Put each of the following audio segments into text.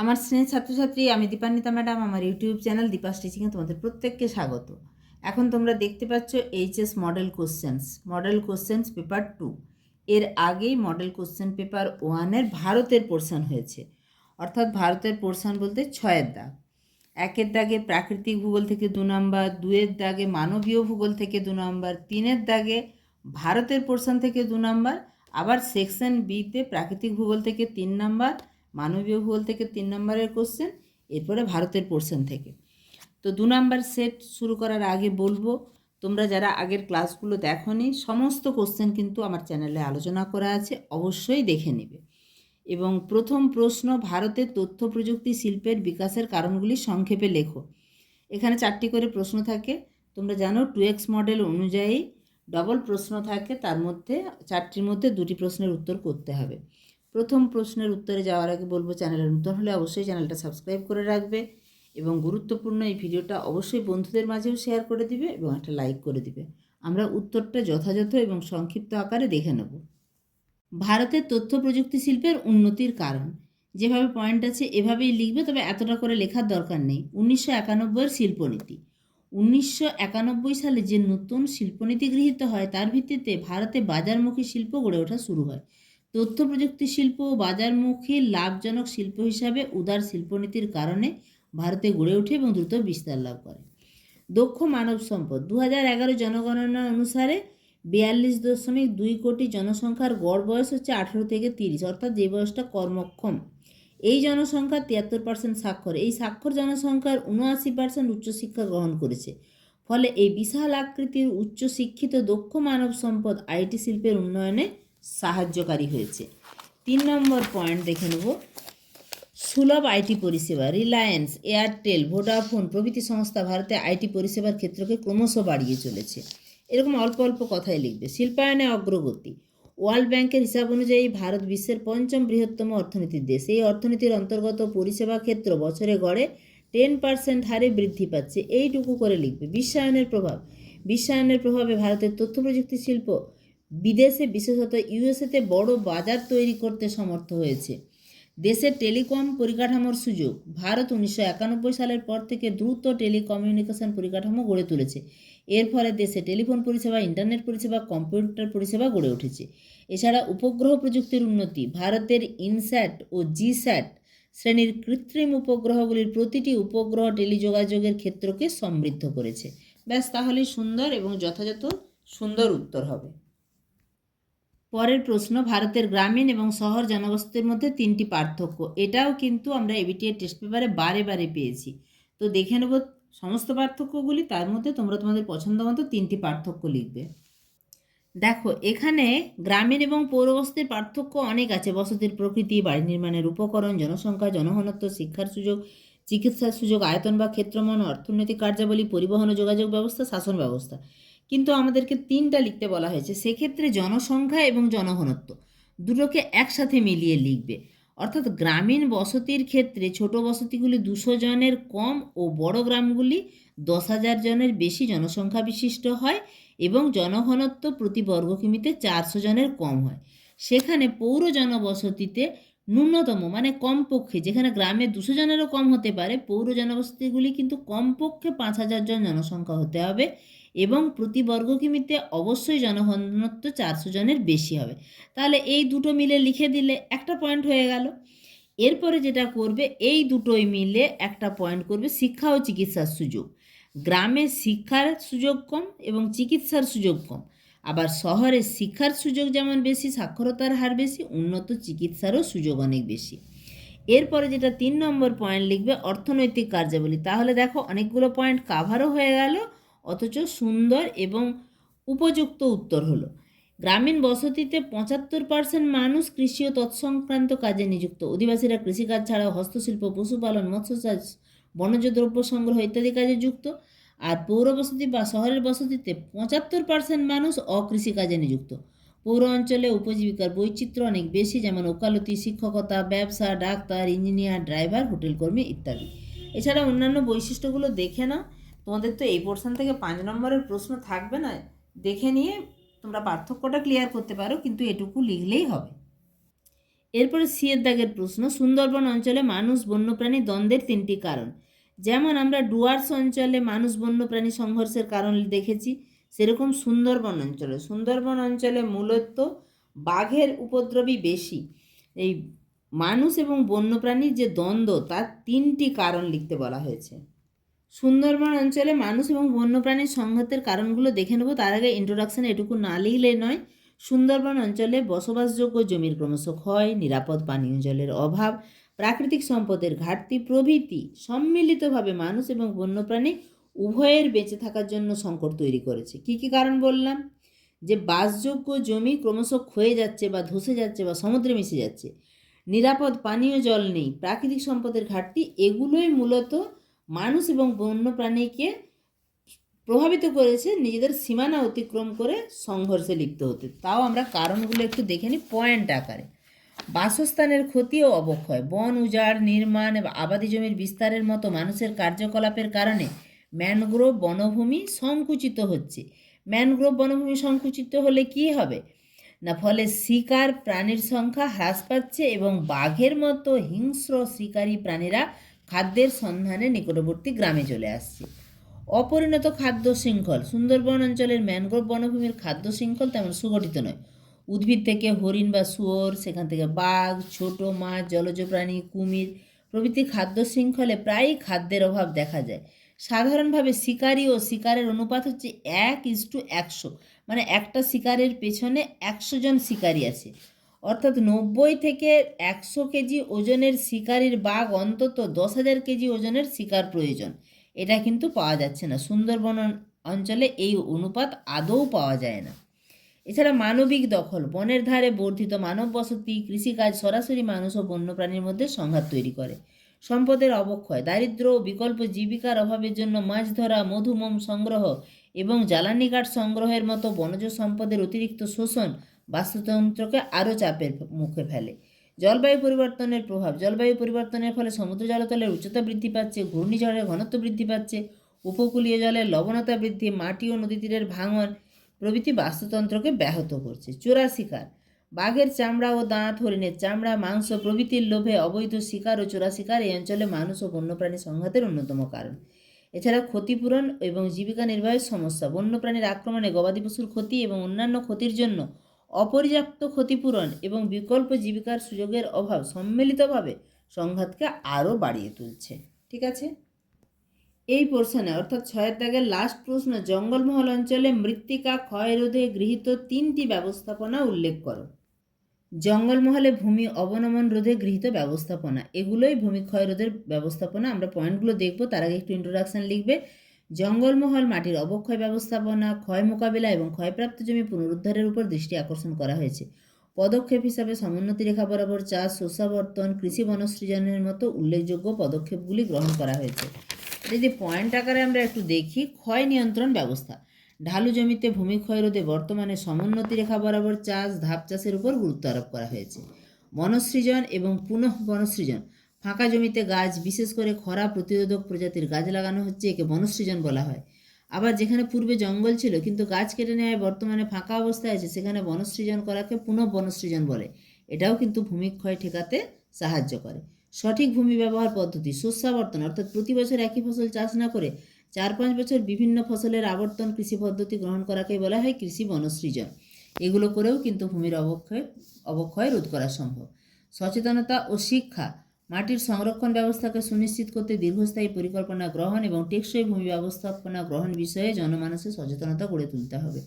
আমার স্নেহের ছাত্রছাত্রী, আমি দীপান্বিতা ম্যাডাম, আমার ইউটিউব চ্যানেল দীপা টিচিংয়ে তোমাদের প্রত্যেককে স্বাগত। এখন তোমরা দেখতে পাচ্ছ H S model questions. Model questions paper two. এর আগেই মডেল কোশ্চেন পেপার ওয়ানের ভারতের পোর্শন হয়েছে। অর্থাৎ ভারতের পোর্শন বলতে ছয়ের দাগ। একের দাগে প্রাকৃতিক ভূগোল থেকে দু নম্বর, দুয়ের দাগে মানবীয় ভূগোল থেকে দু নম্বর, তিনের দাগে ভারতের পোর্শন থেকে দু নম্বর, আবার সেকশন বিতে প্রাকৃতিক ভূগোল থেকে তিন নম্বর মানবীয় ভূগোল থেকে তিন নম্বরের কোশ্চেন এরপরে ভারতের পোর্শন থেকে। তো দু নম্বর সেট শুরু করার আগে বলব, তোমরা যারা আগের ক্লাসগুলো দেখোনি, সমস্ত কোশ্চেন কিন্তু আমার চ্যানেলে আলোচনা করা আছে, অবশ্যই দেখে নেবে। এবং প্রথম প্রশ্ন, ভারতের তথ্য প্রযুক্তি শিল্পের বিকাশের কারণগুলি সংক্ষেপে লেখো। এখানে চারটি করে প্রশ্ন থাকে, তোমরা জানো টু এক্স মডেল অনুযায়ী ডবল প্রশ্ন থাকে, তার মধ্যে, চারটির মধ্যে দুটি প্রশ্নের উত্তর করতে হবে। প্রথম প্রশ্নের উত্তরে যাওয়ার আগে বলব চ্যানেলে নতুন হলে অবশ্যই চ্যানেলটা সাবস্ক্রাইব করে রাখবে এবং গুরুত্বপূর্ণ এই ভিডিওটা অবশ্যই বন্ধুদের মাঝেও শেয়ার করে দিবে এবং একটা লাইক করে দিবে। আমরা উত্তরটা যথাযথ এবং সংক্ষিপ্ত আকারে দেখে নেব। ভারতের তথ্য প্রযুক্তি শিল্পের উন্নতির কারণ। যেভাবে পয়েন্ট আছে, এভাবেই লিখবে, তবে এতটা করে লেখার দরকার নেই। উনিশশো একানব্বইয়ের শিল্পনীতি। উনিশশো একানব্বই সালে যে নতুন শিল্পনীতি গৃহীত হয়, তার ভিত্তিতে ভারতে বাজারমুখী শিল্প গড়ে ওঠা শুরু হয়। তথ্য প্রযুক্তি শিল্প বাজারমুখী লাভজনক শিল্প হিসাবে উদার শিল্পনীতির কারণে ভারতে গড়ে ওঠে এবং দ্রুত বিস্তার লাভ করে। দক্ষ মানব সম্পদ দু এগারো জনগণনা অনুসারে বিয়াল্লিশ দশমিক দুই কোটি জনসংখ্যার গড় বয়স হচ্ছে আঠেরো থেকে তিরিশ, অর্থাৎ যে বয়সটা কর্মক্ষম, এই জনসংখ্যার তিয়াত্তর পার্সেন্ট স্বাক্ষর। এই স্বাক্ষর জনসংখ্যার উনআশি পার্সেন্ট উচ্চশিক্ষা গ্রহণ করেছে। ফলে এই বিশাল আকৃতির উচ্চশিক্ষিত দক্ষ মানব সম্পদ আইটি শিল্পের উন্নয়নে সাহায্যকারী হয়েছে। তিন নম্বর পয়েন্ট দেখে নেব। সুলভ আইটি পরিষেবা রিলায়েন্স এয়ারটেল ভোডাফোন প্রভৃতি সংস্থা ভারতে আইটি পরিষেবার ক্ষেত্রকে ক্রমশ বাড়িয়ে চলেছে। এরকম অল্প অল্প কথাই লিখবে। শিল্পায়নে অগ্রগতি। ওয়ার্ল্ড ব্যাংকের হিসাব অনুযায়ী ভারত বিশ্বের পঞ্চম বৃহত্তম অর্থনীতির দেশ। এই অর্থনীতির অন্তর্গত পরিষেবা ক্ষেত্র বছরে গড়ে টেন পার্সেন্ট হারে বৃদ্ধি পাচ্ছে। এইটুকু করে লিখবে। বিশ্বায়নের প্রভাব। বিশ্বায়নের প্রভাবে ভারতের তথ্য প্রযুক্তি শিল্প বিদেশে, বিশেষত ইউএসএতে বড় বাজার তৈরি করতে সমর্থ হয়েছে। দেশের টেলিকম পরিকাঠামোর সুযোগ। ভারত উনিশশো একানব্বই সালের পর থেকে দ্রুত টেলিকমিউনিকেশন পরিকাঠামো গড়ে তুলেছে। এর ফলে দেশে টেলিফোন পরিষেবা, ইন্টারনেট পরিষেবা, কম্পিউটার পরিষেবা গড়ে উঠেছে। এছাড়া উপগ্রহ প্রযুক্তির উন্নতি, ভারতের ইনস্যাট ও জিস্যাট শ্রেণির কৃত্রিম উপগ্রহগুলির প্রতিটি উপগ্রহ টেলিযোগাযোগের ক্ষেত্রকে সমৃদ্ধ করেছে। ব্যাস, তাহলেই সুন্দর এবং যথাযথ সুন্দর উত্তর হবে। পরের প্রশ্ন, ভারতের গ্রামীণ এবং শহর জনবসতির মধ্যে তিনটি পার্থক্য। এটাও কিন্তু আমরা এবিটিএর টেস্ট পেপারে বারে বারে পেয়েছি। তো দেখে নেব সমস্ত পার্থক্যগুলি, তার মধ্যে তোমরা তোমাদের পছন্দ মতো তিনটি পার্থক্য লিখবে। দেখো, এখানে গ্রামীণ এবং পৌরবস্তির পার্থক্য অনেক আছে। বসতির প্রকৃতি, বাড়ি নির্মাণের উপকরণ, জনসংখ্যা, জনঘনত্ব, শিক্ষার সুযোগ, চিকিৎসার সুযোগ, আয়তন বা ক্ষেত্রমান, অর্থনৈতিক কার্যাবলী, পরিবহন ও যোগাযোগ ব্যবস্থা, শাসন ব্যবস্থা। কিন্তু আমাদেরকে তিনটা লিখতে বলা হয়েছে। সেক্ষেত্রে জনসংখ্যা এবং জনঘনত্ব দুটোকে একসাথে মিলিয়ে লিখবে। অর্থাৎ গ্রামীণ বসতির ক্ষেত্রে ছোট বসতিগুলি দুশো জনের কম ও বড় গ্রামগুলি দশ হাজার জনের বেশি জনসংখ্যা বিশিষ্ট হয় এবং জনঘনত্ব প্রতি বর্গ কিমিতে চারশো জনের কম হয়। সেখানে পৌর জনবসতিতে ন্যূনতম মানে কমপক্ষে যেখানে গ্রামে দুশো জনেরও কম হতে পারে, পৌর জনবসতিগুলি কিন্তু কমপক্ষে পাঁচ হাজার জন জনসংখ্যা হতে হবে। এবং প্রতি বর্গ কিমিতে অবশ্যই জনঘনত্ব চারশো জনের বেশি হবে। তাহলে এই দুটো মিলে লিখে দিলে একটা পয়েন্ট হয়ে গেল। এরপরে যেটা করবে, এই দুটোই মিলে একটা পয়েন্ট করবে শিক্ষা ও চিকিৎসার সুযোগ। গ্রামে শিক্ষার সুযোগ কম এবং চিকিৎসার সুযোগ কম। আবার শহরে শিক্ষার সুযোগ যেমন বেশি, সাক্ষরতার হার বেশি, উন্নত চিকিৎসারও সুযোগ অনেক বেশি। এরপরে যেটা তিন নম্বর পয়েন্ট লিখবে অর্থনৈতিক কার্যাবলী। তাহলে দেখো অনেকগুলো পয়েন্ট কাভারও হয়ে গেল। অথচ সুন্দর এবং উপযুক্ত উত্তর হলো। গ্রামীণ বসতিতে পঁচাত্তর পার্সেন্ট মানুষ কৃষি ও তৎসংক্রান্ত কাজে নিযুক্ত। অধিবাসীরা কৃষিকাজ ছাড়াও হস্তশিল্প, পশুপালন, মৎস্যচাষ বনজ দ্রব্য সংগ্রহ ইত্যাদি কাজে যুক্ত। আর পৌর বসতি বা শহরের বসতিতে পঁচাত্তর পার্সেন্ট মানুষ অকৃষিকাজে নিযুক্ত। পৌর অঞ্চলে উপজীবিকার বৈচিত্র্য অনেক বেশি, যেমন ওকালতি, শিক্ষকতা, ব্যবসা, ডাক্তার, ইঞ্জিনিয়ার, ড্রাইভার হোটেল কর্মী ইত্যাদি। এছাড়া অন্যান্য বৈশিষ্ট্যগুলো দেখে নাও। তোমাদের তো এই পোর্শন থেকে পাঁচ নম্বরের প্রশ্ন থাকবে না। দেখে নিয়ে তোমরা পার্থক্যটা ক্লিয়ার করতে পারো, কিন্তু এটুকু লিখলেই হবে। এরপরে সিয়ের দাগের প্রশ্ন, সুন্দরবন অঞ্চলে মানুষ, বন্যপ্রাণী দ্বন্দ্বের তিনটি কারণ। যেমন আমরা ডুয়ার্স অঞ্চলে মানুষ, বন্যপ্রাণী সংঘর্ষের কারণ দেখেছি, সেরকম সুন্দরবন অঞ্চলে। সুন্দরবন অঞ্চলে মূলত বাঘের উপদ্রবই বেশি। এই মানুষ এবং বন্যপ্রাণীর যে দ্বন্দ্ব, তার তিনটি কারণ লিখতে বলা হয়েছে। সুন্দরবন অঞ্চলে মানুষ এবং বন্যপ্রাণীর সংঘাতের কারণগুলো দেখে নেব। তার আগে ইন্ট্রোডাকশন এটুকু না লিখলে নয়। সুন্দরবন অঞ্চলে বসবাসযোগ্য জমির ক্রমশ ক্ষয়, নিরাপদ পানীয় জলের অভাব, প্রাকৃতিক সম্পদের ঘাটতি, প্রভৃতি সম্মিলিতভাবে মানুষ এবং বন্যপ্রাণী উভয়ের বেঁচে থাকার জন্য সংকট তৈরি করেছে। কি কি কারণ বললাম? যে বাসযোগ্য জমি ক্রমশ ক্ষয়ে যাচ্ছে বা ধসে যাচ্ছে বা সমুদ্রে মিশে যাচ্ছে। নিরাপদ পানীয় জল নেই, প্রাকৃতিক সম্পদের ঘাটতি, এগুলোই মূলত মানুষ এবং বন্যপ্রাণীকে প্রভাবিত করেছে নিজেদের সীমানা অতিক্রম করে সংঘর্ষে লিপ্ত হতে। তাও আমরা কারণগুলো একটু দেখে নিই। পয়েন্ট আকারে। বাসস্থানের ক্ষতি ও অবক্ষয়। বন, উজাড়, নির্মাণ এবং আবাদি জমির বিস্তারের মতো মানুষের কার্যকলাপের কারণে ম্যানগ্রোভ বনভূমি সংকুচিত হচ্ছে। ম্যানগ্রোভ বনভূমি সংকুচিত হলে কি হবে? না, ফলে শিকার প্রাণীর সংখ্যা হ্রাস পাচ্ছে এবং বাঘের মতো হিংস্র শিকারী প্রাণীরা খাদ্যের সন্ধানে নিকটবর্তী গ্রামে চলে আসছে। অপরিণত খাদ্য শৃঙ্খল। সুন্দরবন অঞ্চলের ম্যানগ্রোভ বনভূমির খাদ্য শৃঙ্খল তেমন সুগঠিত নয়। উদ্ভিদ থেকে হরিণ বা শুয়োর, সেখান থেকে বাঘ, ছোট মাছ, জলজ প্রাণী, কুমির প্রভৃতি খাদ্য শৃঙ্খলে প্রায়ই খাদ্যের অভাব দেখা যায়। সাধারণভাবে শিকারি ও শিকারের অনুপাত হচ্ছে এক ইস টু একশো। মানে একটা শিকারের পেছনে একশো জন শিকারী আছে। অর্থাৎ নব্বই থেকে একশো কেজি ওজনের শিকারির বাঘ অন্তত দশ হাজার কেজি ওজনের শিকার প্রয়োজন। এটা কিন্তু পাওয়া যাচ্ছে না। সুন্দরবন অঞ্চলে এই অনুপাত আদৌ পাওয়া যায় না। এছাড়া মানবিক দখল, বনের ধারে বর্ধিত মানব বসতি কৃষিকাজ সরাসরি মানুষ ও বন্যপ্রাণীর মধ্যে সংঘাত তৈরি করে। সম্পদের অবক্ষয়, দারিদ্র ও বিকল্প জীবিকার অভাবের জন্য মাছ ধরা, মধুমোম সংগ্রহ এবং জ্বালানি কাঠ সংগ্রহের মতো বনজ সম্পদের অতিরিক্ত শোষণ বাস্তুতন্ত্রকে আরও চাপের মুখে ফেলে। জলবায়ু পরিবর্তনের প্রভাব, জলবায়ু পরিবর্তনের ফলে সমুদ্র জলতলের উচ্চতা বৃদ্ধি পাচ্ছে, ঘূর্ণিঝড়ের ঘনত্ব বৃদ্ধি পাচ্ছে, উপকূলীয় জলের লবণতা বৃদ্ধি, মাটি ও নদী তীরের ভাঙন প্রভৃতি বাস্তুতন্ত্রকে ব্যাহত করছে। চোরা শিকার, বাঘের চামড়া ও দাঁত, হরিণের চামড়া, মাংস প্রভৃতির লোভে অবৈধ শিকার ও চোরা শিকার এই অঞ্চলে মানুষ ও বন্যপ্রাণী সংঘাতের অন্যতম কারণ। এছাড়া ক্ষতিপূরণ এবং জীবিকা নির্বাহের সমস্যা, বন্যপ্রাণীর আক্রমণে গবাদি পশুর ক্ষতি এবং অন্যান্য ক্ষতির জন্য অপর্যাপ্ত ক্ষতিপূরণ এবং বিকল্প জীবিকার সুযোগের অভাব সম্মিলিতভাবে সংঘাতকে আরও বাড়িয়ে তুলছে। ঠিক আছে? এই পোর্শনে, অর্থাৎ ছয়ের দাগের লাস্ট প্রশ্ন, জঙ্গলমহল অঞ্চলে মৃত্তিকা ক্ষয় রোধে গৃহীত তিনটি ব্যবস্থাপনা উল্লেখ করো। জঙ্গলমহলে ভূমি অবনমন রোধে গৃহীত ব্যবস্থাপনা। এগুলোই ভূমি ক্ষয় রোধের ব্যবস্থাপনা। আমরা পয়েন্টগুলো দেখব, তার আগে একটু ইন্ট্রোডাকশন লিখবে। জঙ্গলমহল, মাটির অবক্ষয় ব্যবস্থাপনা, ক্ষয় মোকাবিলা এবং ক্ষয়প্রাপ্ত জমি পুনরুদ্ধারের উপর দৃষ্টি আকর্ষণ করা হয়েছে। পদক্ষেপ হিসাবে সমোন্নতি রেখা বরাবর চাষ, শস্যাবর্তন, কৃষি বনসৃজনের মতো উল্লেখযোগ্য পদক্ষেপগুলি গ্রহণ করা হয়েছে। যদি পয়েন্ট আকারে আমরা একটু দেখি, ক্ষয় নিয়ন্ত্রণ ব্যবস্থা। ঢালু জমিতে ভূমি ক্ষয় রোধে বর্তমানে সমোন্নতি রেখা বরাবর চাষ, ধাপ চাষের উপর গুরুত্ব আরোপ করা হয়েছে। বনসৃজন এবং পুনঃ বনসৃজন ফাঁকা জমিতে গাছ, বিশেষ করে খরা প্রতিরোধক প্রজাতির গাছ লাগানো হচ্ছে, একে বনসৃজন বলা হয়। আবার যেখানে পূর্বে জঙ্গল ছিল, কিন্তু গাছ কেটে নেওয়ায় বর্তমানে ফাঁকা অবস্থায় আছে, সেখানে বনসৃজন করাকে পুনঃ বনসৃজন বলে। এটাও কিন্তু ভূমিক্ষয় ঠেকাতে সাহায্য করে। সঠিক ভূমি ব্যবহার পদ্ধতি শস্যাবর্তন অর্থাৎ প্রতি বছর একই ফসল চাষ না করে চার পাঁচ বছর বিভিন্ন ফসলের আবর্তন কৃষি পদ্ধতি গ্রহণ করাকে বলা হয় কৃষি বনসৃজন। এগুলো করেও কিন্তু ভূমির অবক্ষয় অবক্ষয় রোধ করা সম্ভব। সচেতনতা ও শিক্ষা মাটির সংরক্ষণ ব্যবস্থাকে সুনিশ্চিত করতে দীর্ঘস্থায়ী পরিকল্পনা গ্রহণ এবং টেকসই ভূমি ব্যবস্থাপনা গ্রহণ বিষয়ে জনমানসে সচেতনতা গড়ে তুলতে হবে।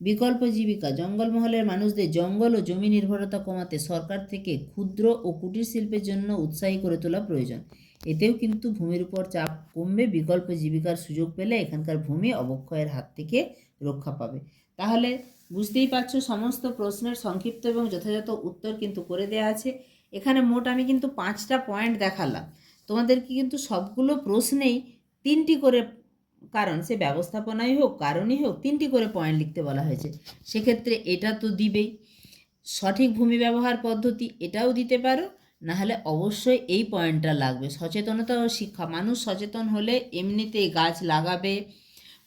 বিকল্প জীবিকা, জঙ্গলমহলের মানুষদের জঙ্গল ও জমি নির্ভরতা কমাতে সরকার থেকে ক্ষুদ্র ও কুটির শিল্পের জন্য উৎসাহী করে তোলা প্রয়োজন। এতেও কিন্তু ভূমির উপর চাপ কমবে। বিকল্প জীবিকার সুযোগ পেলে এখানকার ভূমি অবক্ষয়ের হাত থেকে রক্ষা পাবে। তাহলে বুঝতেই পারছ, সমস্ত প্রশ্নের সংক্ষিপ্ত এবং যথাযথ উত্তর কিন্তু করে দেওয়া আছে। এখানে মোট আমি কিন্তু পাঁচটা পয়েন্ট দেখালাম। তোমাদেরকে কিন্তু সবগুলো প্রশ্নেই তিনটি করে কারণ, সে ব্যবস্থাপনাই হোক, কারণই হোক, তিনটি করে পয়েন্ট লিখতে বলা হয়েছে। সেক্ষেত্রে এটা তো দিবেই। সঠিক ভূমি ব্যবহার পদ্ধতি এটাও দিতে পারো, নাহলে অবশ্যই এই পয়েন্টটা লাগবে। সচেতনতা ও শিক্ষা, মানুষ সচেতন হলে এমনিতেই গাছ লাগাবে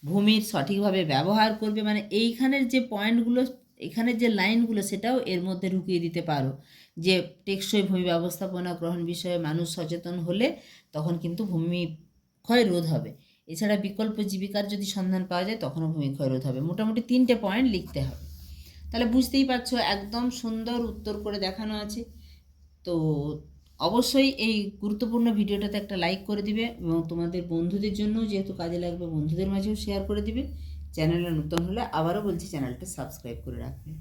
ভূমির সঠিকভাবে ব্যবহার করবে মানে এইখানের যে পয়েন্টগুলো, এখানের যে লাইনগুলো, সেটাও এর মধ্যে ঢুকিয়ে দিতে পারো। যে টেকসই ভূমি ব্যবস্থাপনা গ্রহণ বিষয়ে মানুষ সচেতন হলে তখন কিন্তু ভূমি ক্ষয় রোধ হবে। এছাড়া বিকল্প জীবিকার যদি সন্ধান পাওয়া যায়, তখনও ভূমি ক্ষয় রোধ হবে। মোটামুটি তিনটে পয়েন্ট লিখতে হবে। তাহলে বুঝতেই পারছ, একদম সুন্দর উত্তর করে দেখানো আছে। তো অবশ্যই এই গুরুত্বপূর্ণ ভিডিওটাতে একটা লাইক করে দিবে এবং তোমাদের বন্ধুদের জন্য যেহেতু কাজে লাগবে, বন্ধুদের মাঝেও শেয়ার করে দিবে। চ্যানেলে নতুন হলে আবারও বলছি চ্যানেলটা সাবস্ক্রাইব করে রাখবে।